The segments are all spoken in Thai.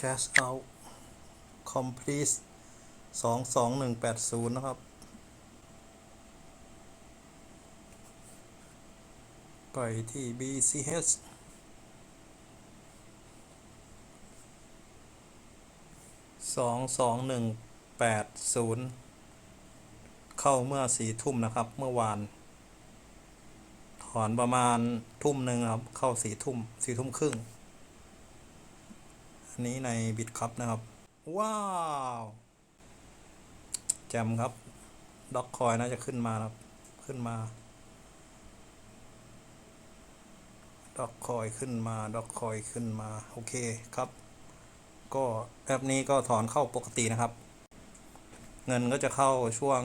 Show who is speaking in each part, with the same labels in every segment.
Speaker 1: cash out complete 22180 นะครับ ไปที่ BCH สองสองหนึ่งแปดศูนย์เข้าเมื่อสี่ทุ่มนะครับ เมื่อวาน ถอนประมาณทุ่มหนึ่งครับ เข้าสี่ทุ่มสี่ทุ่มครึ่ง อันนี้ในบิตครับนะครับ ว้าว แจมครับ ด็อกคอยน่าจะขึ้นมาครับ ขึ้นมา ด็อกคอยขึ้นมา ด็อกคอยขึ้นมา โอเคครับ ก็แอปนี้ก็ถอนเข้าปกตินะครับ เงินก็จะเข้าช่วง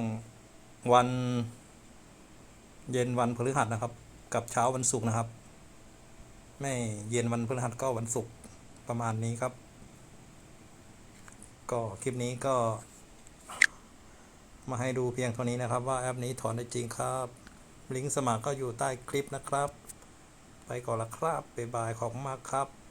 Speaker 1: วันเย็นวันพฤหัสนะครับ กับเช้าวันศุกร์นะครับ ไม่เย็นวันพฤหัสก็วันศุกร์ ประมาณนี้ครับ ก็คลิปนี้ก็ มาให้ดูเพียงเท่านี้นะครับ ว่าแอปนี้ถอนได้จริงครับ ลิงก์สมัครก็อยู่ใต้คลิปนะครับ ไปก่อนละครับบ๊ายบายขอบมากครับ